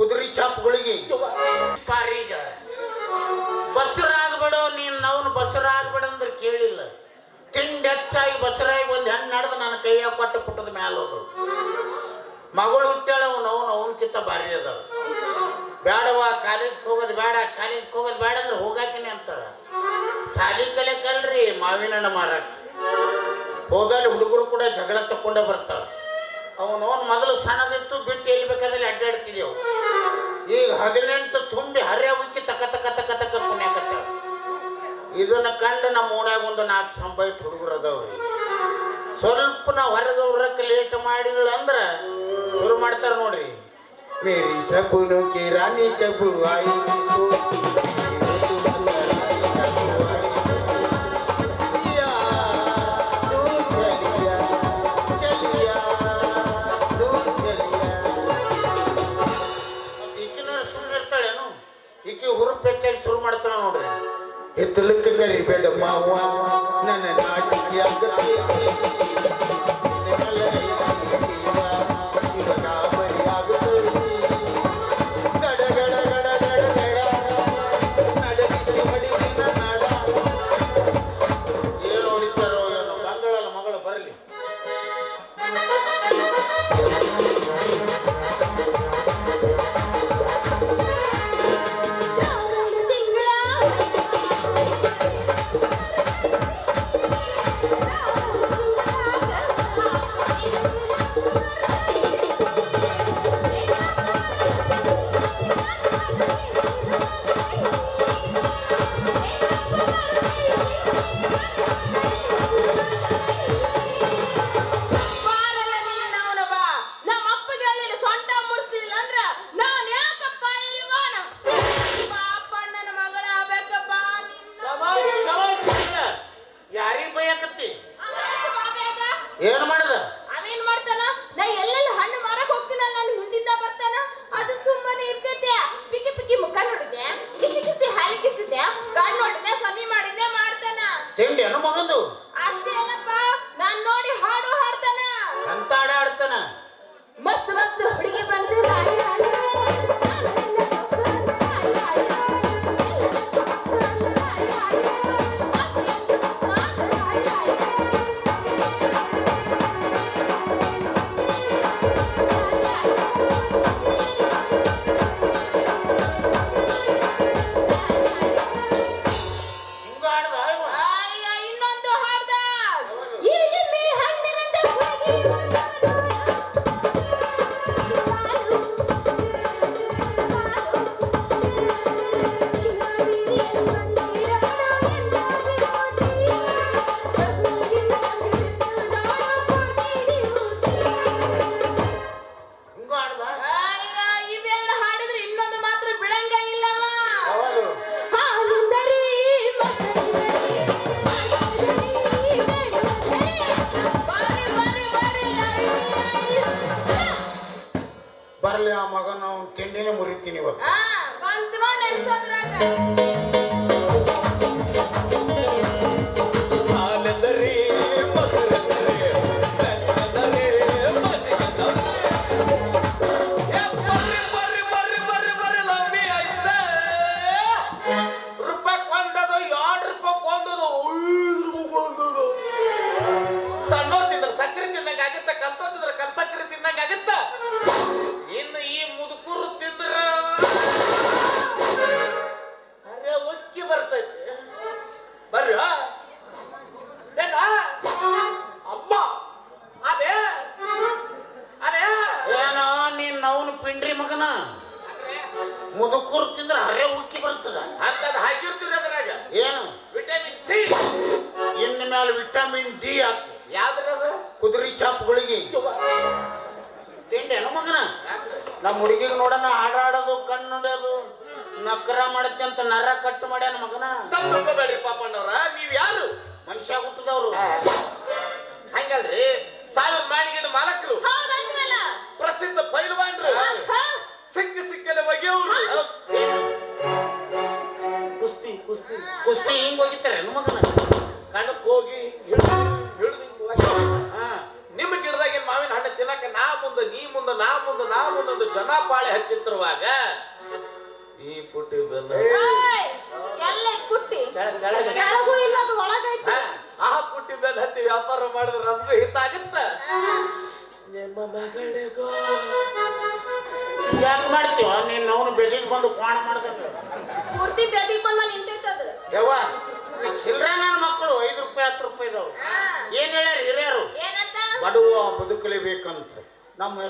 ಕುದುರೆ ಚಾಪ್ಗಳಿಗೆ. ಪಾರೀಗ ಬಸರಾಗ್ಬಿಡೋ, ನೀನ್ ಅವನು ಬಸರಾಗ್ಬಿಡ ಅಂದ್ರೆ ಕೇಳಿಲ್ಲ. ತಿಂಡಿ ಹೆಚ್ಚಾಗಿ ಬಸರಾಗಿ ಒಂದು ಹೆಣ್ಣು ನಡೆದು ನನ್ನ ಕೈಯಾಗ ಕೊಟ್ಟು ಪುಟ್ಟದ ಮ್ಯಾಲ ಮಗಳು ಹುಟ್ಟಾಳ ಅವನು ಅವನು ಅವನಕ್ಕಿಂತ ಭಾರಿ ಅದಾವ ಬೇಡವಾ ಕಾಲೇಜ್ಗೆ ಹೋಗೋದು ಬೇಡ ಕಾಲೇಜ್ಗೆ ಹೋಗೋದು ಬೇಡ ಅಂದ್ರೆ ಹೋಗಾಕಿನಿ ಅಂತ ಸಾಲಿ ಕಲೆ ಕಲ್ರಿ ಮಾವಿನ ಹಣ್ಣು ಮಾರಾಟ ಹೋಗಲ್ಲಿ ಹುಡುಗರು ಕೂಡ ಜಗಳ ತಕೊಂಡೇ ಬರ್ತಾರೆ ಅವನವನ್ ಮೊದಲು ಸಣ್ಣದಿತ್ತು, ಬಿಟ್ಟು ಎಲ್ಲಿ ಬೇಕಾದಲ್ಲಿ ಅಡ್ಡಾಡ್ತಿದ್ದೆವು ಈಗ ಹದಿನೆಂಟು ತುಂಬಿ ಹರಿಯ ಉಕ್ಕಿ ತಕ್ಕ ತಕ್ಕ ತಕ್ಕ ತಕ್ಕ ಕುಣ್ಯಾಕತ್ತ ಇದನ್ನ ಕಂಡು ನಮ್ಮ ಓಣ್ಯಾಗ ಒಂದು ನಾಲ್ಕು ಸಂಬಾಯಿ ಹುಡುಗರು ಅದಾವ್ರಿ. ಸ್ವಲ್ಪ ನಾವು ಹೊರಗೆ ಹೊರಕ್ಕೆ ಲೇಟ್ ಮಾಡಿದಳು ಅಂದ್ರೆ ಶುರು ಮಾಡ್ತಾರೆ ನೋಡ್ರಿ. ಮೇರಿ ಸಬ್ಬು ಕಿ ರಾಣಿ ಕಬ್ಬು ಆಯ್ತು Gracias.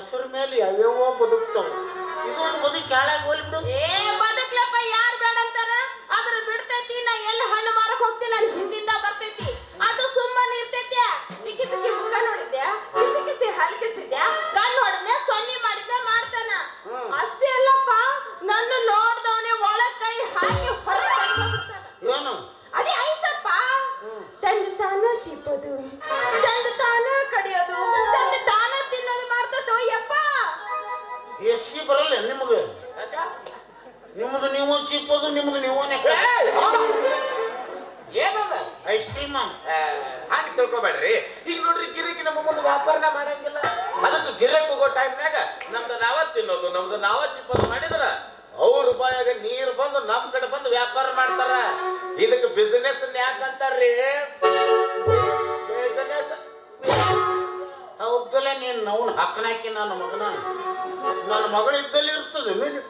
ಹೆಸರು ಮೇಲೆ ಯಾವ್ಯಾವ ಬದುಕ್ತಾವ. ಇದು ಒಂದು ಬದುಕಿ ಹಾಳಾಗಿ ಹೋಗ್ಬಿಡು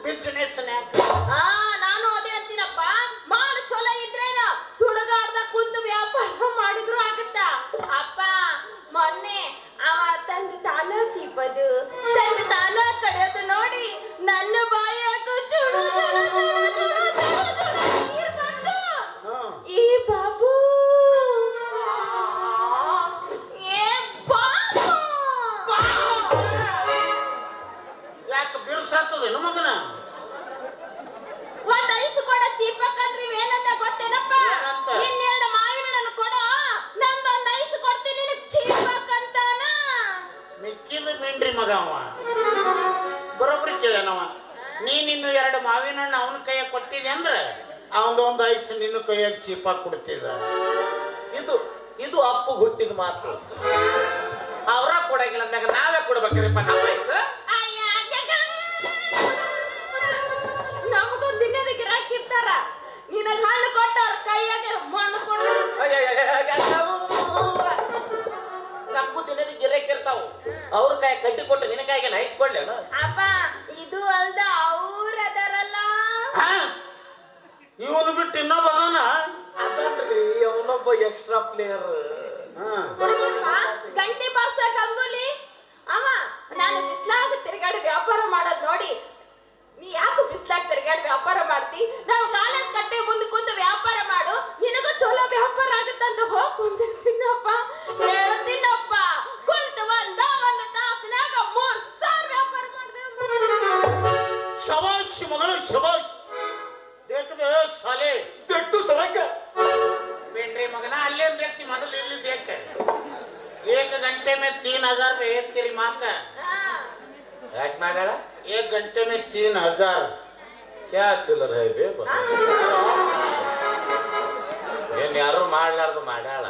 பேச்சு ಕೊಡ್ಬೇಕ್ರಿಪ್ಪ ನಮ್ಮ ವಯಸ್ಸು. ನಮ್ಗೊಂದ್ ದಿನದ ಗಿರಾಕಿ ಇರ್ತಾರ ನಿನ್ನ ಹಣ್ಣು ಕೊಟ್ಟವ್ರ ಕೈಯಾಗ ಮಣ್ಣು ಕೊಡ್ತಾರೆ ನಮಗೂ ದಿನದ ಗಿರಕ್ ಇರ್ತಾವು. ಅವ್ರ ಕೈ ಕಟ್ಟಿ ಕೊಟ್ಟು ನಿನ್ನ ಕೈಗೆ ನೈಸ್ ಕೊಡ್ಲೇನು ಅಪ್ಪ ಇದು ಅಲ್ದ ಅವ್ರ ಅದರಲ್ಲ. ಹಾ. ಇವನು ಬಿಟ್ಟು ಇನ್ನೊಬ್ಬ ಅದಾನ? ಅದನ್ರಿ ಅವನೊಬ್ಬ ಎಕ್ಸ್ಟ್ರಾ ಪ್ಲೇಯರ್ ಹಾ. ವ್ಯಾಪಾರ ಮಾಡೋದ್ ನೋಡಿ. ನೀ ಯಾಕೆ ಬಿಸ್ಲಾಗ್ ತಿರ್ಗಾಡಿ ವ್ಯಾಪಾರ ಮಾಡ್ತಿ? ನಾವು ಕಾಲೇಜ್ ಕಟ್ಟೆ ಮುಂದೆ ಕುಂತು ವ್ಯಾಪಾರ ಮಾಡು. ನಿನಗೂ ಚಲೋ ವ್ಯಾಪಾರ ಆಗುತ್ತಂತ ಹೋಗಿ ಕುಂದಿರ್ತೀನಪ್ಪ. ಹೇಳ್ತೀನಪ್ಪ. ಕುಂತು ಒಂದ ಒಂದು ತಾಸಿನಾಗ ಮೂರ್ ಸಾವಿರ ವ್ಯಾಪಾರ ಮಾಡಿದ್ರೆ ಶಬಾಶ್ ಮಗಳು ಶಬಾಷ್. ದೇಖಬೇ ಸಲೆ. ದಟ್ಟು ಸಲಕ. ಬೇಂಡ್ರೆ ಮಗನ ಅಲ್ಲೇ ಬೇಕ್ತಿ ಮೊದಲು ಇಲ್ಲಿ ದೇಖ एक ಗಂಟೆ ಮೇಲೆ ತೀನ್ ಹಜಾರ್ भेज तेरी ಯಾಕೆ ಮಾಡ್ಯಾಳ एक घंटे में तीन हजार ಕ್ಯಾ ಚಿಲ್ಲರ್ ಹೈ ಬೇ ಬಾ. ಏನ್ ಯಾರು ಮಾಡ್ಲಾರ್ದು ಮಾಡ್ಯಾಳ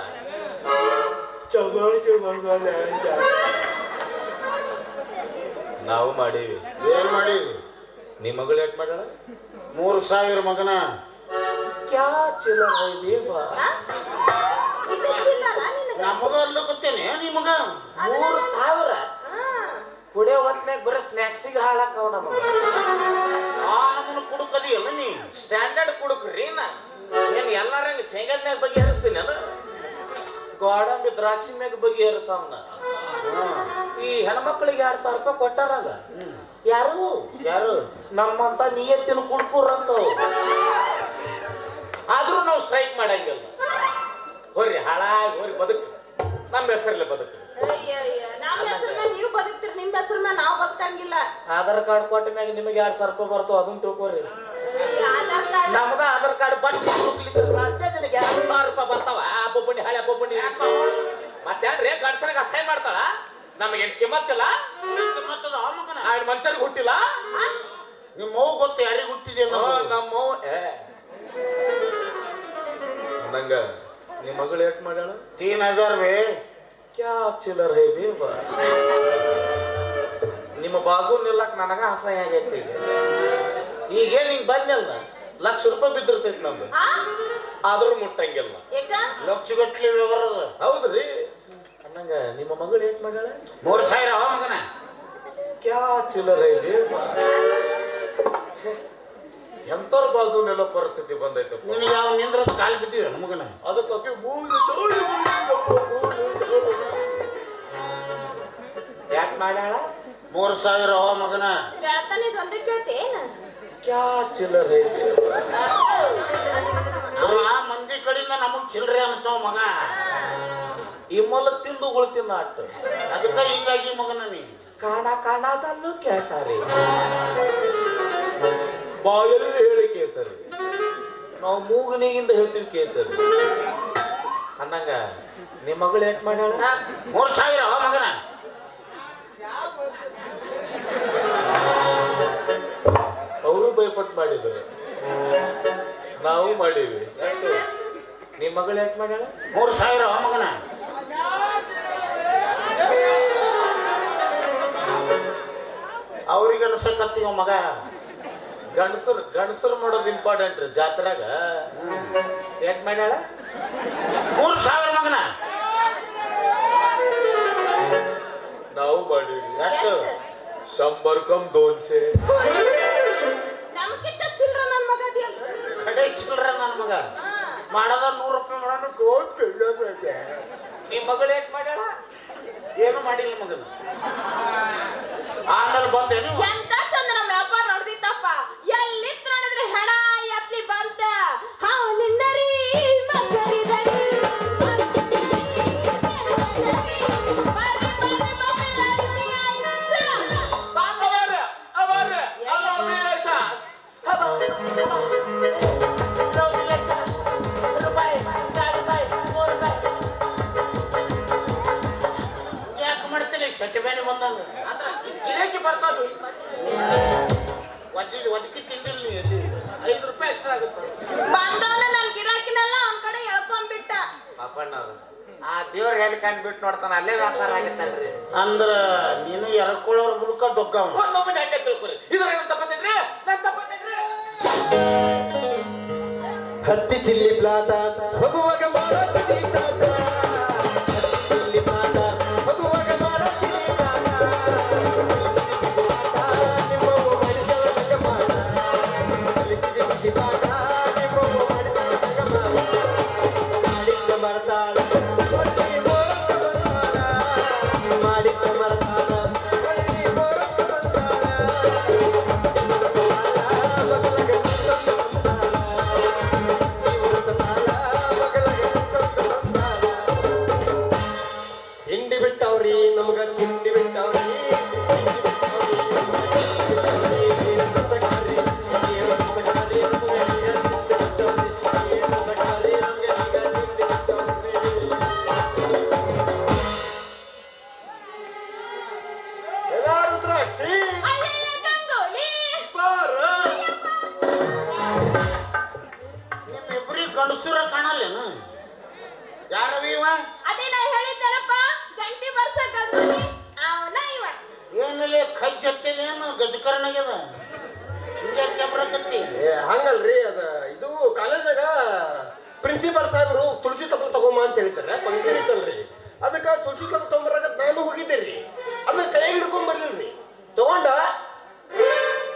ನಾವು ಮಾಡೀವಿ ಏನ್ ಮಾಡಿದ್ವಿ ನಿಮ್ಮ ಮಗಳು ಏಟ್ ಮಾಡ್ಯಾಳ ಮೂರು ಸಾವಿರ ಮಗನ ಕ್ಯಾ ಚಿಲ್ಲರ್ ಹೈ ಬೇ ಬಾ. ಇದು ಚಿಲ್ಲರ ನಿನಗ ನಮಗಲ್ಲೂ ಗೊತ್ತೇನೆ ನಿಮಗ ಮೂರು ಸಾವಿರ ಹಾ. ಕುಡಿಯೋ ಹೊತ್ನ್ಯಾಗ ಬರೀ ಸ್ನ್ಯಾಕ್ಸಿಗೆ ಹಾಳಾಕವ ನಮ್ಮನ್ನ ಕುಡುಕದಿಯಲ್ಲ ನೀ? ಸ್ಟ್ಯಾಂಡರ್ಡ್ ಕುಡುಕ್ರಿ ನಾ. ಎಲ್ಲಾರ ಶೇಂಗದ್ನಾಗ ಬಗ್ಗೆ ಹರಿಸ್ತೀನಿ ಅಲ್ಲ? ಗೋಡಂಬಿ ದ್ರಾಕ್ಷಿ ಮ್ಯಾಗ ಬಗೆಹರಿಸವನ. ಹಾ. ಈ ಹೆಣ್ಮಕ್ಳಿಗೆ ಎರಡ್ ಸಾವಿರ ರೂಪಾಯಿ ಕೊಟ್ಟಾರಲ್ಲ. ಯಾರು? ಯಾರು? ನಮ್ಮಂತ ನಿಯತ್ತಿನ ಕುಡ್ಕೂರಂತ ಆದ್ರೂ ನಾವು ಸ್ಟ್ರೈಕ್ ಮಾಡಂಗಿಲ್ಲ. ಹೋರಿ ಹಾಳಾಗಿ ಹೋರಿ ಬದುಕು. ನಮ್ಮ ಹೆಸರಲ್ಲಿ ಬದುಕು. ಅಯ್ಯಯ್ಯ, ನಮ್ಮ ಹೆಸರ ಮೇಲೆ ನೀವು ಬದುಕ್ತೀರಿ ನಿಮ್ಮ ಹೆಸರ ಮೇಲೆ ನಾವು ಬದುಕಂಗಿಲ್ಲ. ಆಧಾರ್ ಕಾರ್ಡ್ ಕೊಟ್ಟ ಮ್ಯಾಗ ನಿಮಗೆ ಎರಡ್ ಸಾವಿರ ರೂಪಾಯಿ ಬರ್ತೋ ಅದನ್ನ ತಿಳ್ಕೊರಿ. ನಮ್ದ ಆಧಾರ್ ಕಾರ್ಡ್ ಬಸ್ ನಿನಗೆ ಎರಡು ಸಾವಿರ ರೂಪಾಯಿ ಬರ್ತಾವ. ಆ ಬೊಬ್ಬಣ್ಣಿ ಹಳೆ ಮತ್ತೆ ಮತ್ತೇನ್ರಿ ಗಂಡಸರಿಗೆ ಅಸಹ್ಯ ಮಾಡ್ತಾಳ? ನಮಗೆ ಕಿಮ್ಮತ್ತಿಲ್ಲ ಆ ಮನುಷ್ಯರಿಗೆ ಹುಟ್ಟಿಲ್ಲ? ನಿಮ್ಮ ಮಗು ಗೊತ್ತು ಯಾರಿಗೆ ಹುಟ್ಟಿದೆ ನಮ್ಮ ಏ. ನಂಗ ನಿಮ್ಮ ಮಗಳು ಏಟ್ ಮಾಡ್ಯಾಳ? ತೀನ್ ಹಜಾರ್ ಬೇ. ಕ್ಯಾ ಚಿಲ್ಲರ್ ಹೇ. ನಿಮ್ಮ ಬಾಜು ನಿಲ್ಲಕ್ ನನಗ ಅಸಹ್ಯ ಆಗೈತಿ ಈಗ. ಈಗೇನ್ ಹಿಂಗ್ ಬಂದಲ್ಲ? ಲಕ್ಷ ರೂಪಾಯಿ ಬಿದ್ದಿರ್ತೈತಿ ನಮ್ದು ಆದ್ರೂ ಮುಟ್ಟಂಗಿಲ್ಲ. ಯಾಕ? ಲಕ್ಷ ಗಟ್ಲೆ ವ್ಯವಹಾರ ಅದ. ಹೌದ್ರಿ? ಅನ್ನಂಗ ನಿಮ್ಮ ಮಗಳು ಏನ್ ಮಗಳ? ಮೂರು ಸಾವಿರ ಮಗನ. ಕ್ಯಾ ಚಿಲ್ಲರ್ ಹೇ ಎಂತವ್ರ ಬಾಜು ನಿಲ್ಲೋ ಪರಿಸ್ಥಿತಿ ಬಂದೈತೆ ನಿನಗೆ ಯಾವ ನಿಂದ್ರ ಕಾಲು ಬಿದ್ದೀವಿ ಮಗನ ಅದಕ್ಕೆ ಯಾಕೆ ಮಾಡ್ಯಾಳ? ಮೂರು ಸಾವಿರ ಆ ಮಗನ. ಕ್ಯಾ ಚಿಲ್ಲರ್ ಹೇ ಬಾ. ಅವ ಮಂದಿ ಕಡೆಯಿಂದ ನಮಗ್ ಚಿಲ್ಲರೆ ಅನ್ಸೋ ಮಗ. ಈ ಮೊಲ ತಿಂದು ಉಳ್ತಿನ ಅಟ್ಟ ಅದಕ್ಕ ಹಿಂಗಾಗಿ ಮಗನ ನೀ. ಕಾಣ ಕಾಣದಲ್ಲೂ ಕೇಸರಿ ಬಾಯಲ್ಲಿ ಹೇಳಿ ಕೇಸರಿ. ನಾವು ಮೂಗನಿಗಿಂದ ಹೇಳ್ತೀವಿ ಕೇಸರಿ. ಅನ್ನಂಗ ನಿಮ್ಮ ಮಗಳು ಯಾಕೆ ಮಾಡ್ಯಾಳ? ಮೂರ್ ಸಾವಿರ ಮಗನ. ಅವರು ಭಯಪಟ್ಟು ಮಾಡಿದ್ರು. ನಾವು ಮಾಡೀವಿ. ನಿಮ್ಮ ಮಗಳು ಯಾಕೆ ಮಾಡ್ಯಾಳ? ಮೂರ್ ಸಾವಿರ ಮಗನ. ಅವ್ರಿಗೆ ಅನ್ಸಕತ್ತೀವ ಮಗ. ಗಂಡಸರು ಗಂಡಸರು ಮಾಡೋದು ಇಂಪಾರ್ಟೆಂಟ್ ಜಾತ್ರಾಗ. ಯಾಕೆ ಮಾಡ್ಯಾಳ? ಮೂರು ಸಾವಿರ ಮಗನ? ನಾವು ಮಾಡೀವಿ ಎಷ್ಟು? ಶಂಬರ್ ಕಮ್ ದೋನ್ಸೆ. ನಮಗಿಂತ ಚಿಲ್ರ ನನ್ನ ಮಗ ಅದಿಯಲ್ಲ. ಕಡೆ ಚಿಲ್ರ ನನ್ನ ಮಗ. ಮಾಡದ ನೂರು ರೂಪಾಯಿ ಮಾಡೋಣ ಕೋಟ್ ನಿಮ್ಮ ಮಗಳು ಯಾಕೆ ಮಾಡ್ಯಾಳ? ಏನು ಮಾಡಿಲ್ಲ ಮಗನ. ಆಮೇಲೆ ಬಂದೇನು ಗಿರಾಕಿ ಬರ್ತಾವ ಒದ್ದಿ ಒದಕಿ ತಿಂದಿಲ್ಲ ಎಲ್ಲಿ ಐದು ರೂಪಾಯಿ ಎಕ್ಸ್ಟ್ರಾ ಆಗುತ್ತೆ. ಬಂದವನ ನನ್ ಗಿರಾಕಿನೆಲ್ಲ ಅವ್ನ ಕಡೆ ಪಾಪಣ್ಣ ಆ ದೇವ್ರ ಎಲ್ಲಿ ಕಂಡ್ಬಿಟ್ಟು ನೋಡ್ತಾನ ಅಲ್ಲೇ ವ್ಯಾಪಾರ ಆಗತ್ತಲ್ರಿ. ಅಂದ್ರ ನೀನು ಎರ್ಕೊಳ್ಳೋರ್ ಮೂಲಕ ಡೊಕ್ಕವ ಒಂದೊಮ್ಮೆ ಹೆಂಗೆ ತಿಳ್ಕೊರಿ ಇದ್ರ ಹತ್ತಿ ಚಿಲ್ಲಿ ಪ್ಲಾಟ ಹೋಗುವಾಗ ಮಾಡತ್ತೀನಿ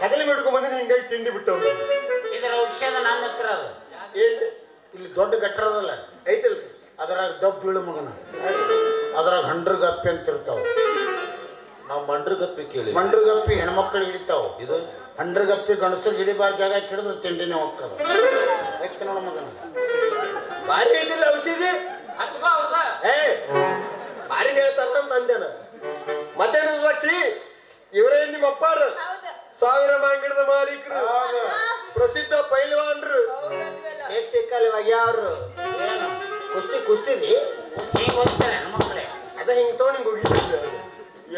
ಹೆಗಲಿ ಮಿಡ್ಕೊ ಬಂದ್ರೆ ಹಿಂಗಾಗಿ ತಿಂಡಿ ಬಿಟ್ಟು ಇದರ ಔಷಧ ನನ್ನ ಹತ್ರ ಅದು? ಏನ್ರಿ ಇಲ್ಲಿ ದೊಡ್ಡ ಗಟ್ರದಲ್ಲ ಐತಲ್ರಿ ಅದ್ರಾಗ ದಪ್ಪ ಬೀಳು ಮಗನ. ಅದ್ರಾಗ ಹಂಡ್ರ ಗಪ್ಪಿ ಅಂತ ಇರ್ತಾವ ನಾವು ಮಂಡ್ರಗಪ್ಪಿ ಕೇಳಿ. ಮಂಡ್ರ ಗಪ್ಪಿ ಹೆಣ್ಮಕ್ಳು ಹಿಡಿತಾವ. ಇದು? ಹಂಡ್ರ ಗಪ್ಪಿ ಗಂಡಸರು ಹಿಡಿಬಾರ ಜಾಗ ಹಿಡಿದ್ರೆ ತಿಂಡಿನೇ ಹೋಗ್ತದ ಯಾಕೆ ನೋಡ ಮಗನ. ಬಾರಿ ಇದಿಲ್ಲ ಔಷಧಿ? ಹಚ್ಕೋ ಅವ್ರದ. ಏ ಭಾರಿ ಹೇಳ್ತಾರ ನಂದೇನ ಮತ್ತೇನು ಲಕ್ಷಿ ಇವರೇ ನಿಮ್ಮ ಅಪ್ಪಾರು? ಹೌದು. ಸಾವಿರ ಮಾಂಗಡದ ಮಾಲೀಕರು. ಪ್ರಸಿದ್ಧ ಪೈಲ್ವಾನ್ರು. ಕಾಲ ಇವಾಗ ಯಾರು? ಕುಸ್ತಿ ಕುಸ್ತಿರಿ ಕುಸ್ತಿ ಹೋಗ್ತಾರೆ ಹೆಣ್ಮಕ್ಳೇ ಅದ ಹಿಂಗ್ ತಗೊಂಡು ಹಿಂಗ್ ಹೋಗಿದ್ದಿಲ್ಲ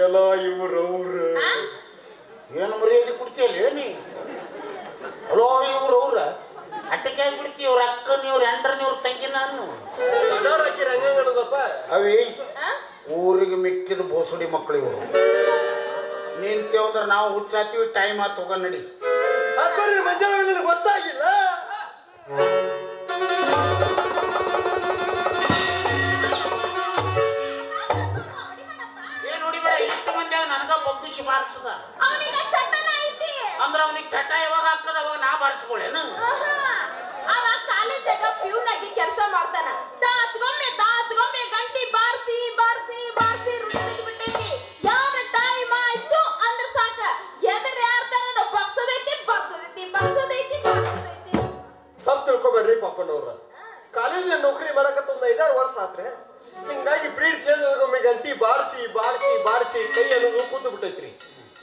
ಎಲ್ಲ ಇವ್ರು ಅವ್ರು. ಏನು ಮರ್ಯಾದೆ ಕೊಡ್ತೀಯಲ್ಲ ನೀ? ಹಲೋ ಇವ್ರು ಅವ್ರ? ಅಟ್ಟಕ್ಕೆ ಬಿಡ್ತಿ? ಇವ್ರ ಅಕ್ಕನ ಇವ್ರ ಎಂಟ್ರ ಇವ್ರ ತಂಗಿ ನಾನು ಅವಿ? ಊರಿಗೆ ಮಿಕ್ಕಿದ ಬೋಸುಡಿ ಮಕ್ಕಳು ಇವರು. ನಿಂತೇವ್ ಕೇಳಿದ್ರೆ ನಾವು ಹುಚ್ಚಾತೀವಿ ಟೈಮ್ ಆತು ಹೋಗ ನಡಿ. ಹಾಕೋರಿ ಮಂಜಾಳ ಗೊತ್ತಾಗಿಲ್ಲ. ಏನ್ ನೋಡಿ ಬೇಡ ಇಷ್ಟು ಮಂದಿ ನನಗ ಬಗ್ಗಿಸಿ ಬಾರಿಸದ. ಅವನಿಗ ಚಟನ ಐತಿ. ಅಂದ್ರ ಅವನಿಗೆ ಚಟ ಯಾವಾಗ ಹಾಕದ ಅವಾಗ ನಾ ಬಾರಿಸ್ಕೊಳ್ಳೇನು. ಅವ ಕಾಲೇಜಾಗ ಪ್ಯೂನ್ ಆಗಿ ಕೆಲಸ ಮಾಡ್ತಾನ. ಪಾಪಣ್ಣವ್ರ ಕಾಲೇಜ್ ನೌಕರಿ ಮಾಡಕತ್ತ ಒಂದ್ ಐದಾರು ವರ್ಷ ಆತ್ರೆ ಹಿಂಗಾಗಿ ಬ್ರೀಡ್ ಚೇಂಜ್ ಗಂಟಿ ಬಾರಿಸಿ ಬಾರಿಸಿ ಬಾರಿಸಿ ಕೈ ಅನ್ನೋದು ಕೂತು ಬಿಟ್ಟೈತ್ರಿ.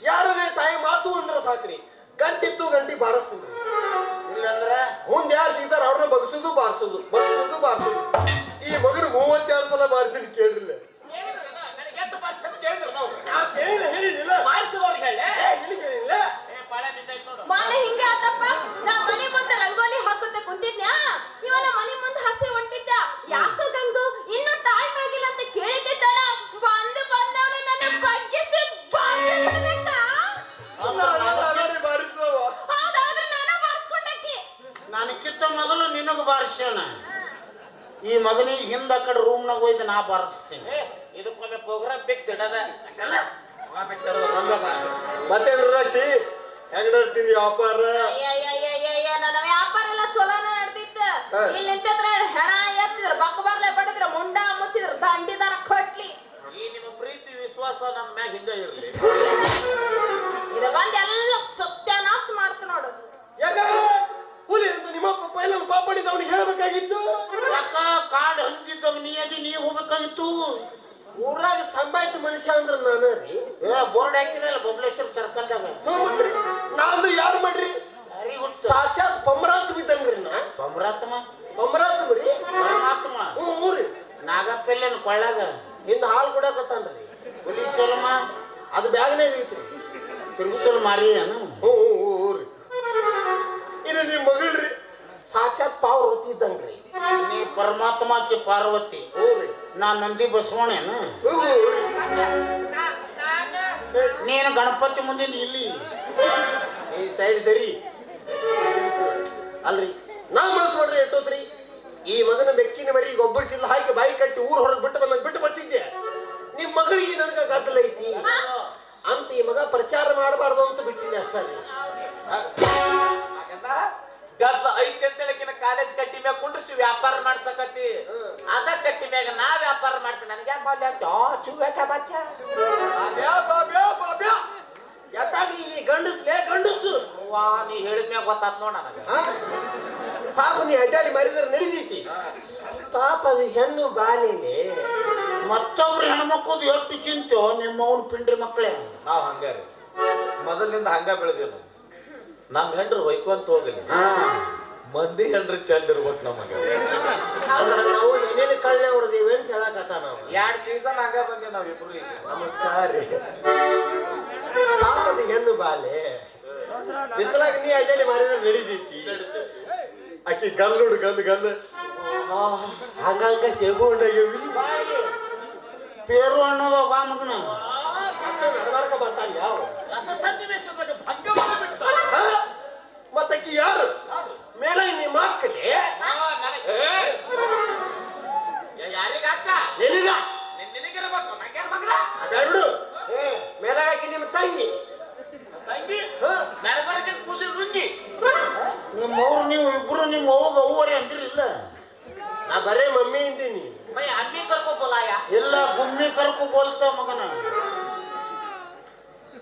ಯಾರದೇ ಟೈಮ್ ಆತು ಅಂದ್ರ ಸಾಕ್ರಿ. ಗಂಟಿತ್ತು ಗಂಟಿ ಬಾರಿಸ್ತೀನಿ ಇಲ್ಲಂದ್ರ ಮುಂದೆ ಯಾರು ಸಿಗ್ತಾರ ಅವ್ರನ್ನ ಬಗ್ಸುದು ಬಾರಿಸೋದು. ಊರಾಗ ಸಂಬಾಯ್ತ ಮನುಷ್ಯ ಅಂದ್ರೆ ನಾನು ರೀ. ಏ ಬೋರ್ಡ್ ಹಾಕಿರಲ್ಲ ಬಬಲೇಶ್ವರ ಸರ್ಕಲ್ದಾಗ ನಾನು ಯಾರು ಮಾಡ್ರಿ? ಸಾಕ್ಷಾತ್ ಪಂಬರಾತ್ ಬಿದ್ದಂಗ್ರಿ ನಾ. ಪಮರಾತ್ಮ ಪಮರಾತ್ಮ ರೀ ಪರಮಾತ್ಮ ಹ್ಞೂ ಹ್ಞೂ ರೀ. ನಾಗಪ್ಪೆಲ್ಲನ್ ಕೊಳ್ಳಾಗ? ಹಿಂದ ಹಾಲು ಕುಡಕತ್ತಾನ್ರಿ ಹುಲಿ ಚಲಮ? ಅದು ಬ್ಯಾಗ್ನಾಗ ಐತ್ರಿ. ತಿರುಗಿಸಲು ಮಾರಿ ನಾನು ಹ್ಞೂ ಹ್ಞೂ ರೀ. ಇದು ನಿಮ್ಮ ಮಗಳ್ರಿ. ಸಾಕ್ಷಾತ್ ಪಾರ್ವತಿ ಇದ್ದಂಗ್ರಿ. ನೀ ಪರಮಾತ್ಮಕ್ಕೆ ಪಾರ್ವತಿ. ಹ್ಞೂ ರೀ. ನಾ ನಂದಿ ಬಸವಣ್ಣ ನೀನು ಗಣಪತಿ ಮುಂದಿನ ಇಲ್ಲಿ. ಈ ಸೈಡ್ ಸರಿ. ಅಲ್ರಿ. ನಾವು ಬಳಸ್ಕೊಡ್ರಿ ಎಟ್ಟೋತ್ರಿ ಈ ಮಗನ ಬೆಕ್ಕಿನ ಮರಿ ಗೊಬ್ಬರ ಚಿಲ್ಲ ಹಾಕಿ ಬಾಯಿ ಕಟ್ಟಿ ಊರು ಹೊರಗೆ ಬಿಟ್ಟು ಬಂದ ಬಿಟ್ಟು ಬರ್ತಿದ್ದೆ. ನಿಮ್ಮ ಮಗಳಿಗೆ ನನಗ ಗದ್ದಲ ಐತಿ. ಅಂತ ಈ ಮಗ ಪ್ರಚಾರ ಮಾಡಬಾರ್ದು ಅಂತ ಬಿಟ್ಟಿದ್ದೆ ಅಷ್ಟೇ ಗದ್ದಲ ಐತಿ ಅಂತೇಳಕಿನ ಕಾಲೇಜ್ ಕಟ್ಟಿ ಮ್ಯಾಗ ಕುಂಡ್ರಿಸಿ ವ್ಯಾಪಾರ ಮಾಡ್ಸಕತ್ತಿ. ಅದ ಕಟ್ಟಿ ಮ್ಯಾಗ ನಾ ವ್ಯಾಪಾರ ಮಾಡ್ತೀನಿ. ನನಗೆ ಯಾಕೆ ಮಾಡ್ಲಿ ಅಂತ? ಚುವ್ಯಾಕ ಬಚ್ಚ. ಎತ್ತಾಗಿ ಈ ಗಂಡಸ್ಲೆ ಗಂಡಸು? ವಾ ನೀ ಹೇಳಿದ ಮ್ಯಾಗ ಗೊತ್ತಾತ್ ನೋಡ ನನಗ. ಪಾಪ ನೀ ಅಡ್ಡಾಡಿ ಮರಿದ್ರೆ ನಡಿದೈತಿ ಪಾಪ ಅದು ಹೆಣ್ಣು ಬಾಲಿನೇ. ಮತ್ತೊಬ್ರು ಹೆಣ್ಮಕ್ಕದು ಎಷ್ಟು ಚಿಂತೆ ನಿಮ್ಮ ಅವ್ನ ಪಿಂಡ್ರಿ ಮಕ್ಕಳೇ ನಾವು ಹಂಗೆ ರೀ. ಮೊದಲಿನಿಂದ ಹಂಗ ಬೆಳೆದೇವು ನಮ್ಮ ನಮ್ ಹೆಂಡ್ರು ಹೊಯ್ಕೊಂತ ಹೋಗಲಿ. ಮಂದಿ ಅಂದ್ರೆ ಚಂದ ಇರ್ಬೇಕು ನಮಗ. ಅಂದ್ರೆ ನಾವು ಏನೇನು ಕಳ್ಳೆ ಹೊಡೆದೀವಿ ಅಂತ ಹೇಳಕತ್ತ ನಾವು. ಎರಡ್ ಸೀಸನ್ ಹಂಗ ಬಂದೆ ನಾವ್ ಇಬ್ರು ಈಗ. ನಮಸ್ಕಾರ ಪಾಪದ ಹೆಣ್ಣು ಬಾಲೆ. ಬಿಸಿಲಾಗ ನೀ ಅಡ್ಡಲಿ ಮಾಡಿದ್ರೆ ನಡಿದೈತಿ ಅಕ್ಕಿ ಗಲ್ ನೋಡು ಗಲ್ ಗಲ್ ಹಂಗ ಸೇಬು ಉಂಡಾಗ್ಯವಿ ಪೇರು ಅನ್ನೋದು ಬಾ ಮಗನ. ನಡ್ಬಾರ್ಕ ಬರ್ತಾನ ಯಾವ ರಸ ಸನ್ನಿವೇಶದಾಗ ಭಂಗ ಮಾಡಿಬಿಟ್ಟ. ಮತ್ತಾಕಿ ಯಾರು? ಮೇಲೆ ನಿಮ್ಮ ಮಕ್ಕಳೇ ಯಾರಿಗ ಅಕ್ಕ ನಿನಗ ನಿನ್ ನಿನಗಿರ್ಬೇಕು ನಂಗೇನ್ ಮಗಳ ಮೇಲಾಗಿ ನಿಮ್ಮ ತಂಗಿ. ತಂಗಿ? ಹ? ನಡಬರ್ಕ ಕೂಸಿ ರುಂಗಿ ನಿಮ್ಮ ಅವ್ರು ನೀವು ಇಬ್ರು ನಿಮ್ಮ ಅವ್ಗ ಅವ್ವರಿ ಅಂದಿರಿಲ್ಲ ನಾ ಬರೇ ಮಮ್ಮಿ ಅಂತೀನಿ ಮೈ ಅಮ್ಮಿ ಕರ್ಕೊ ಬೋಲಾಯ? ಇಲ್ಲ ಗುಮ್ಮಿ ಕರ್ಕು ಮಗನ.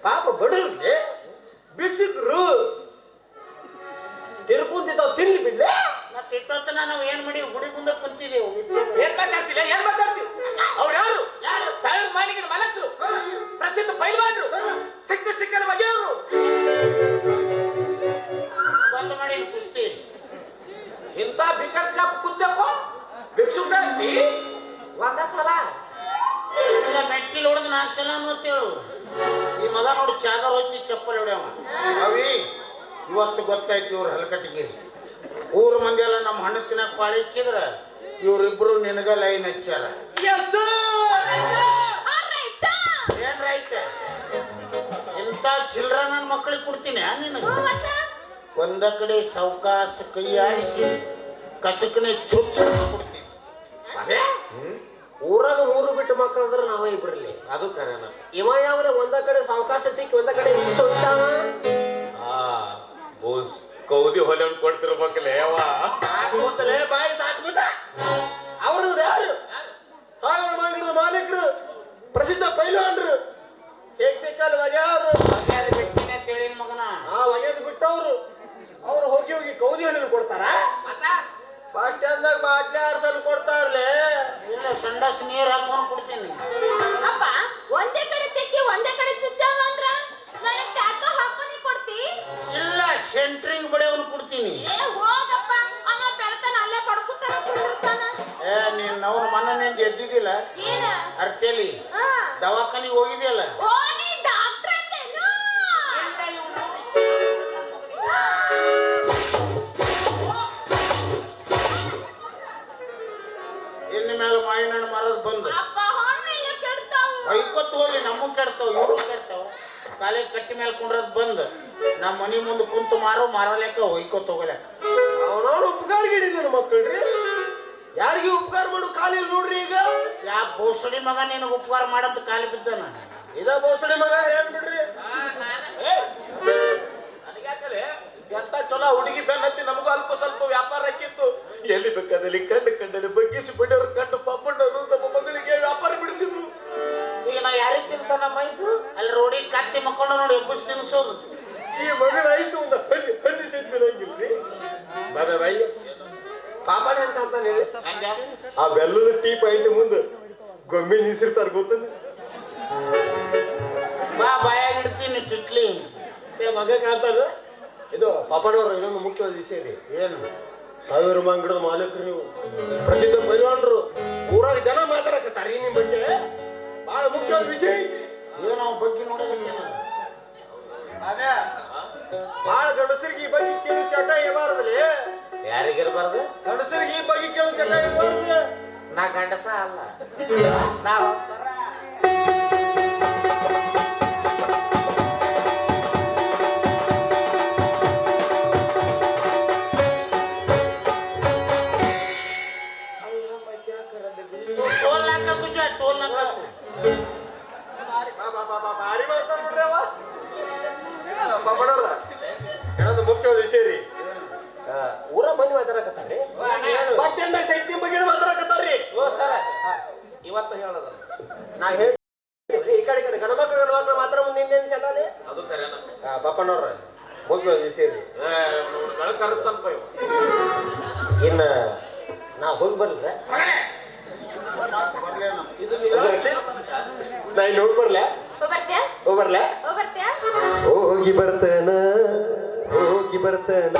ಪಾಪ ಬಡವ್ರಿಗೆ ಬಿಡ್ಸಿಕ್ರು ತಿರ್ಕೊಂತಿದ್ದಾವ್ ತಿನ್ಲಿ ಬಿಡ್ಲೆ? ಮತ್ತೆ ಇಟ್ಟೊತ್ತನ ನಾವು ಏನ್ ಮಾಡಿ ಗುಡಿ ಮುಂದೆ ಕುಂತಿದ್ದೇವು ಏನ್ ಮಾತಾಡ್ತಿಲ್ಲ ಏನ್ ಮಾತಾಡ್ತೀವಿ ಅವ್ರು ಯಾರು? ಯಾರು? ಸಾವಿರ ಮಲಕರು. ಪ್ರಸಿದ್ಧ ಪೈಲ್ವಾನ್ರು. ಸಿಕ್ಕ ಸಿಕ್ಕನ ಬಗೆಯವರು ಬಂದ್ ಮಾಡಿ ಕುಸ್ತಿ. ಇಂಥ ಬಿಗ್ ಖರ್ಚಾಪ್ ಕುತ್ತಕೋ ಭಿಕ್ಷುಕ ಅಂತಿ ಒಂದ ಸಲ. ಇಲ್ಲ ಮೆಟ್ಟಿಲ್ ಹೊಡೆದು ನಾಲ್ಕು ಸಲ ಅನ್ನೋತೇಳು ಈ ಮಗ ನೋಡಿ ಚಾದ ಹೊಚ್ಚಿ ಚಪ್ಪಲ್ ಹೊಡ್ಯವ. ಅವಿ ಇವತ್ತು ಗೊತ್ತಾಯ್ತು ಇವ್ರ ಹಲಕಟ್ಟಿಗೆ. ಊರ ಮಂದಿ ಎಲ್ಲ ನಮ್ಮ ಹಣ್ಣು ತಿನ್ನಕ್ ಪಾಳಿ ಹಚ್ಚಿದ್ರ ಇವ್ರಿಬ್ರು ನಿನಗ ಲೈನ್ ಹಚ್ಚಾರ? ಏನ್ ರೈಟ್ ಇಂಥ ಚಿಲ್ಡ್ರ ನನ್ನ ಮಕ್ಕಳಿಗೆ ಕೊಡ್ತೀನಿ ನಿನಗೆ? ಒಂದ ಕಡೆ ಸಾವಕಾಶ ಕೈ ಆಡಿಸಿ ಕಚಕನೆ ಚುಚ್ಚ ಕೊಡ್ತೀನಿ ಅದೇ ಊರಾಗ ಮೂರು ಬಿಟ್ಟು ಮಕ್ಕಳು ಅಂದ್ರೆ ನಾವ ಇಬ್ರಲ್ಲಿ. ಅದು ಕರೆನ. ಇವ ಯಾವ್ರೆ ಒಂದ ಕಡೆ ಸಾವಕಾಶ ತಿಕ್ಕಿ ಒಂದ ಕಡೆ ಆ ಬೋಸ್ ಕೌದಿ ಹೊಲೆ ಕೊಡ್ತಿರ್ಬೇಕಲ್ಲ ಯಾವ ಕೂತಲೇ ಬಾಯಿ ಸಾಕ್ಬಿಟ್ಟ ಅವರು ಯಾರು? ಸಾವಿರ ಮಂಗಡದ ಮಾಲೀಕರು ಪ್ರಸಿದ್ಧ ಪೈಲ್ವಾನ್ರು. ಶೇಖ್ ಸಿಕ್ಕಲ್ ವಗ್ಯಾರು ಬಗೆಹರಿ ಬಿಟ್ಟಿನ ತಿಳಿನ ಮಗನ. ಆ ಒಗೆದು ಬಿಟ್ಟವ್ರು. ಅವ್ರು ಹೋಗಿ ಹೋಗಿ ಕೌದಿ ಹೊಲೆ ಕೊಡ್ತಾರ? ಬಸ್ ಸ್ಟ್ಯಾಂಡ್ದಾಗ ಬಾಟ್ಲಿ ಆರ್ಸಲ್ ಕೊಡ್ತಾರ್ಲೆ. ಇಲ್ಲ ಸಂಡಸ್ ನೀರ್ ಹಾಕೊಂಡು ಕೊಡ್ತೀನಿ. ಅಪ್ಪ ಒಂದೇ ಕಡೆ ಏ ನೀನ್ ಅವ್ನ ಮನ ನಿಂದ ಎದ್ದಿದ್ದಿಲ್ಲ ಅರ್ತೇಲಿ ಹಾ ದವಾಖಾನಿಗೆ ಹೋಗಿದ್ಯಲ್ಲ? ಇನ್ನು ಮೇಲೆ ಮಾವಿನ ಮರದ ಬಂದು. ಐವತ್ತು ಹೋಗ್ಲಿ ನಮಗೂ ಕೆಡ್ತಾವ ಇವ್ರು ಕೆಡ್ತಾವ. ಕಾಲೇಜ್ ಕಟ್ಟಿ ಮೇಲೆ ಕುಂಡ್ರದ್ ಬಂದ್ ನಮ್ಮ ಮನಿ ಮುಂದೆ ಕುಂತು ಮಾರೋ ಮಾರಲೇಕ ಹೊಯ್ಕೋ ಹೋಗಲೆಕ್ಕ ಅವನವನು ಉಪಕಾರ ಗಿಡಿದ ಮಕ್ಕಳ್ರಿ. ಯಾರಿಗೆ ಉಪಕಾರ ಮಾಡು ಖಾಲಿ ನೋಡ್ರಿ ಈಗ. ಯಾ ಬೋಸಡಿ ಮಗ ನಿನಗೆ ಉಪಕಾರ ಮಾಡಂತ ಕಾಲಿ ಬಿದ್ದಾನ? ಇದ ಬೋಸಡಿ ಮಗ ಹೇಳ್ಬಿಡ್ರಿ ಎಂತ ಚಲೋ ಹುಡುಗಿ ಬೆನ್ನತ್ತಿ ನಮಗೂ ಅಲ್ಪ ಸ್ವಲ್ಪ ವ್ಯಾಪಾರ ಹಾಕಿತ್ತು ಎಲ್ಲಿ ಬೇಕಾದಲ್ಲಿ ಕಂಡು ಕಂಡಲ್ಲಿ ಬಗ್ಗಿಸಿ ಬಿಡೋರು ಕಂಡು ಪಾಪಣ್ಣವರು ತಮ್ಮ ಮಗಳಿಗೆ ವ್ಯಾಪಾರ ಬಿಡಿಸಿದ್ರು ಈಗ ನಾ ಯಾರಿಗೆ ತಿನ್ಸೋಣ ಮೈಸು ಅಲ್ಲಿ ರೋಡಿ ಕತ್ತಿ ಮಕ್ಕೊಂಡ ನೋಡಿ ಎಬ್ಬಿಸ್ ತಿನ್ಸೋದು. ಈ ಮಗು ಐಸು ಒಂದು ಹಂದಿ ಹಂದಿ ಸಿದ್ದಿರಂಗಿಲ್ರಿ ಬಾಬಾ ಬಾಯಿ ಪಾಪನೇ ಅಂತ ಅಂತಾನೆ ಆ ಬೆಲ್ಲದ ಟೀ ಪಾಯಿಂಟ್ ಮುಂದೆ ಗೊಂಬೆ ನಿಲ್ಸಿರ್ತಾರ ಗೊತ್ತದ ಬಾ ಬಾಯಾಗ ಇಡ್ತೀನಿ ಕಿಟ್ಲಿ ಮಗ ಕಾಂತಾರ ಇದು ಪಾಪನವ್ರ ಇನ್ನೊಂದು ಮುಖ್ಯವಾದ ವಿಷಯ ರೀ ಏನು? ಸಾವಿರ ಮಂಗಡದ ಮಾಲೀಕರು ನೀವು ಪ್ರಸಿದ್ಧ ಪೈಲ್ವಾನ್ರು ಊರಾಗ ಜನ ಮಾತಾಡಕತ್ತಾರ ಈ ನಿಮ್ ಬಗ್ಗೆ. ಬಹಳ ಮುಖ್ಯವಾದ ವಿಷಯ ಐತಿ. ಏನು ಬಗ್ಗೆ ನೋಡೋದಿಲ್ಲ ಅದೇ. ಬಹಳ ಗಂಡಸರಿಗೆ ಈ ಬಗ್ಗೆ ಕೇಳಿ ಚಟ ಇರಬಾರ್ದಲ್ಲಿ ಯಾರಿಗಿರಬಾರ್ದು? ಗಂಡಸರಿಗೆ ಈ ಬಗ್ಗೆ ಕೇಳಿ ಚಟ ಇರಬಾರ್ದು ನಾ ಗಂಡಸ ಅಲ್ಲ. ನಾ ಬರ್ತೇನ.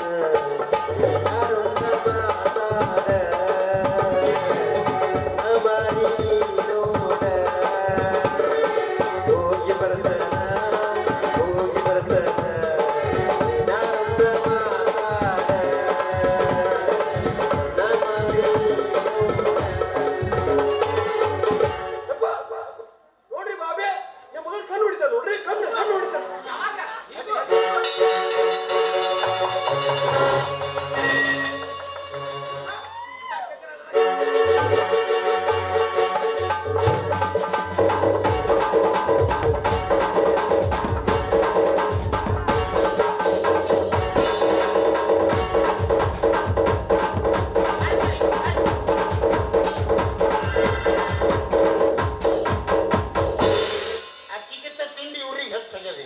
ಇವ್ರಿಗೆ ಹೆಚ್ಚಾಗ್ಯದ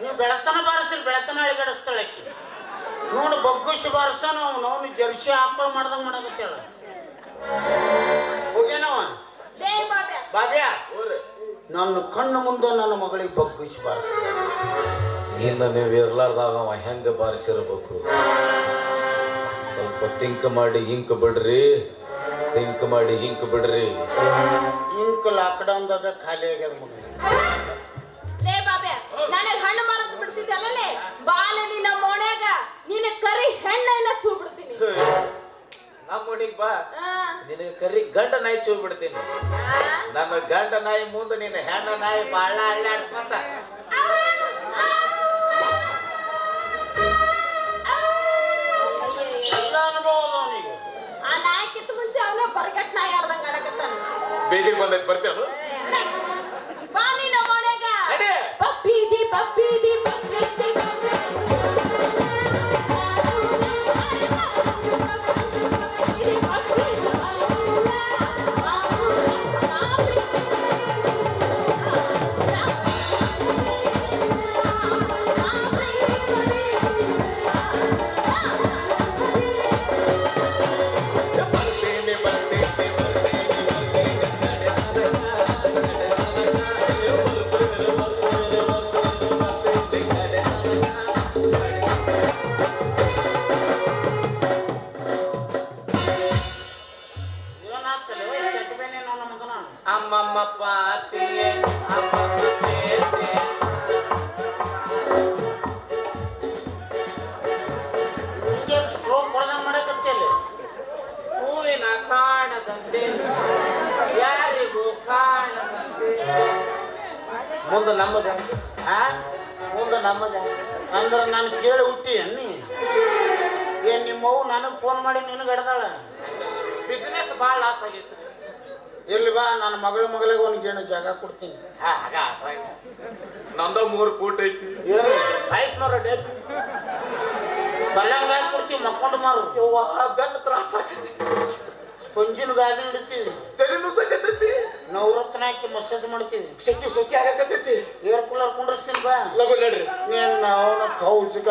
ನೀವು ಬೆಳತನ ಬಾರಿಸಿ ಬೆಳತನ ಅಳಿಗಡಿಸ್ತಾಳೆ ಅಕ್ಕಿ ನೋಡು ಬಗ್ಗುಸಿ ಬಾರಿಸ ನಾವು ನೋವು ಜರ್ಸಿ ಆಕಳ ಮಾಡ್ದಂಗ ಮಾಡಕತ್ತೇಳ. ಹೋಗ್ಯಾನವ ಲೇ ಬಾಬ್ಯಾ. ನನ್ನ ಕಣ್ಣು ಮುಂದೆ ನನ್ನ ಮಗಳಿಗೆ ಬಗ್ಗಿಸಿ ಬಾರಿಸ ಇನ್ನು ನೀವು ಇರ್ಲಾರ್ದಾಗ ಅವ ಹೆಂಗೆ ಬಾರಿಸಿರ್ಬೇಕು? ಸ್ವಲ್ಪ ತಿಂಕ ಮಾಡಿ ಇಂಕ ಬಿಡ್ರಿ. ಥಿಂಕ್ ಮಾಡಿ ಇಂಕ್ ಬಿಡ್ರಿ. ಇಂಕ್ ಲಾಕ್ಡೌನ್ದಾಗ ಖಾಲಿ ಆಗ್ಯದ ಮಗ ಲೇ ಬಾಬೆ ನನಗೆ ಹಣ್ಣು ಮಾರೋದ್ ಬಿಡ್ತಿದ್ದಲ್ಲೇ ಬಾಲ ನಿನ್ನ ಮೋಣ್ಯಾಗ ನಿನ್ನ ಕರಿ ಹೆಣ್ಣನ್ನ ಚೂ ಬಿಡ್ತೀನಿ ನಮ್ಮ ಹುಡುಗಿ ಬಾ. ನಿನಗೆ ಕರಿ ಗಂಡ ನಾಯಿ ಚೂ ಬಿಡ್ತೀನಿ ಆ, ನಮ್ಮ ಗಂಡ ನಾಯಿ ಮುಂದೆ ನಿನ್ನ ಹೆಣ್ಣ ನಾಯಿ ಬಾಳ ಅಳ್ಳಾಡ್ಸ್ಕೊಂತ ಎಲ್ಲ ಅನುಭವ ಅದ ಅವನಿಗೆ ಆ ನಾಯಕ್ಕಿಂತ ಮುಂಚೆ ಅವನ ಬರ್ಗಟ್ ನಾಯಿ ಆಡ್ದಂಗ ಆಡಕತ್ತಾನ ಬಂದೈತೆ ಬರ್ತೀವಿ ಮುಂದೆ ನಮ್ಮದ ಆ? ಮುಂದೆ ನಮ್ಮದ ಅಂದ್ರೆ ನಾನು ಕೇಳಿ ಹುಟ್ಟಿ ಅನ್ನಿ ಏನ್ ನಿಮ್ಮವ್ವ ನನಗೆ ಫೋನ್ ಮಾಡಿ ನಿನಗೆ ಹಿಡ್ದಾಳ ಬಿಸ್ನೆಸ್ ಭಾಳ ಲಾಸ್ ಆಗೈತಿ. ಇಲ್ಲಿ ಬಾ ನನ್ನ ಮಗಳ ಮಗಳಿಗೆ ಒಂದು ಏನು ಜಾಗ ಕೊಡ್ತೀನಿ. ನಂದ ಮೂರು ಕೋಟಿ ಐತಿ. ಐಸ್ ಮಾರ ಡೇಟ್ ಕಲ್ಲಂಗ ಕೊಡ್ತೀವಿ ಮಕ್ಕೊಂಡು ಮಾರು. ಬೆನ್ನ ತ್ರಾಸ ಸ್ಪಂಜಿನ ಗಾದಿ ಹಿಡಿತೀವಿ ತಲೆನೂ ಸಕತೈತಿ ನವರತ್ನ ಹಾಕಿ ಮಸಾಜ್ ಮಾಡ್ತೀವಿ. ಶಕ್ತಿ ಸೊಕ್ಕಿ ಆಗಕತ್ತೈತಿ ಏರ್ ಕೂಲರ್ ಕುಂಡ್ರಸ್ತೀನಿ ಬಾ. ಲಗು ನಡ್ರಿ. ನೀನ್ ಅವನ ಕೌಜಗ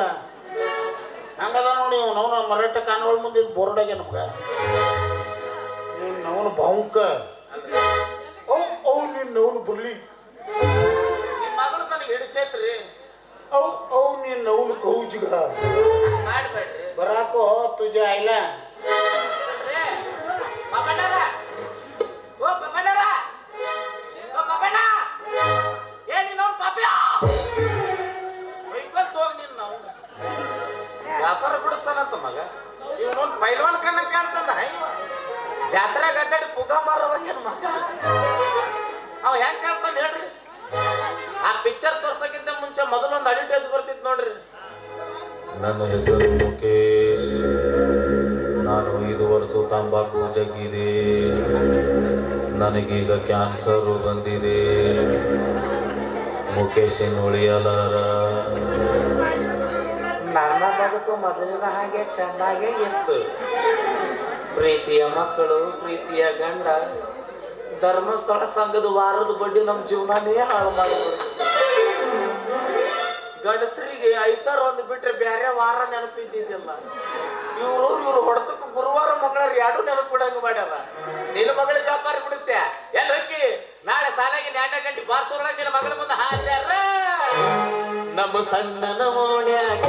ಹಂಗದ ನೋಡಿ ಅವ್ನು ಅವನ ಮರಾಠ ಕಾನವಳ ಮುಂದೆ ಬೋರ್ಡಾಗೆ ನಮ್ಗ ನೀನ್ ಅವನ ಬಾವುಕ. ಓ ಅವ್ ನಿನ್ನ ಅವನು ಬರ್ಲಿ. ನಿಮ್ಮ ಮಗಳು ನನಗೆ ಹಿಡಿಸೈತ್ರಿ. ಅವ್ ಅವ್ ನಿನ್ನ ಅವನು ಕೌಜಗ ಮಾಡ್ಬೇಡ್ರಿ. ಬರಾಕೋ ತುಜ ಆಯ್ಲ ವ್ಯಾಪಾರ ಬಿಡಿಸ್ತಾನಂತ ಮಗ. ಇವನೊಂದು ಪೈಲ್ವಾನ್ ಕಣ್ಣ ಕಾಣ್ತಂದ. ಜಾತ್ರೆ ಗಡ್ಡಾಡಿ ಪುಗ ಮಾರವಾಗೇನು ಮಗ? ಅವ ಹೆಂಗ್ ಕಾಣ್ತಾನೆ ಹೇಳ್ರಿ? ಆ ಪಿಕ್ಚರ್ ತೋರ್ಸಕ್ಕಿಂತ ಮುಂಚೆ ಮೊದಲೊಂದು ಅಡ್ವರ್ಟೈಸ್ ಬರ್ತಿತ್ತು ನೋಡ್ರಿ. ನನ್ನ ಹೆಸರು ವರ್ಷ ತಂಬಾಕು ಜಗ್ಗಿದೆ ನನಗೀಗ ಕ್ಯಾನ್ಸರು ಬಂದಿದೆ. ಮುಖೇಶ್ ಉಳಿಯಲಾರ. ನನ್ನ ಬದುಕು ಮೊದಲಿನ ಹಾಗೆ ಚೆನ್ನಾಗೇ ಇತ್ತು. ಪ್ರೀತಿಯ ಮಕ್ಕಳು, ಪ್ರೀತಿಯ ಗಂಡ, ಧರ್ಮಸ್ಥಳ ಸಂಘದ ವಾರದ ಬಡ್ಡಿ ನಮ್ಮ ಜೀವನನೇ ಹಾಳು ಮಾಡಿಬಿಡ್ತು. ಗಂಡಸರಿಗೆ ಐತಾರ ಒಂದು ಬಿಟ್ರೆ ಬೇರೆ ವಾರ ನೆನಪಿದ್ದಿದ್ದಿಲ್ಲ. ಇವರು ಇವ್ರು ಹೊಡೆತಕ್ಕೂ ಗುರುವಾರ ಮಂಗಳವಾರ ಎರಡು ನೆನಪು ಕೊಡಂಗ ಮಾಡ್ಯಾರ. ನಿನ್ನ ಮಗಳ ವ್ಯಾಪಾರ ಬಿಡಿಸ್ತೀಯ? ಎಲ್ಲ ಹೋಗಿ ನಾಳೆ ಸಾಲಾಗಿ ನಾಟಕ ಗಂಟೆ ಬಾರ್ಸೂರ ನಿನ್ನ ಮಗಳ ಮುಂದೆ ಹಾಡ್ಯಾರ ನಮ್ಮ ಸಣ್ಣನ ಓಣ್ಯಾಗ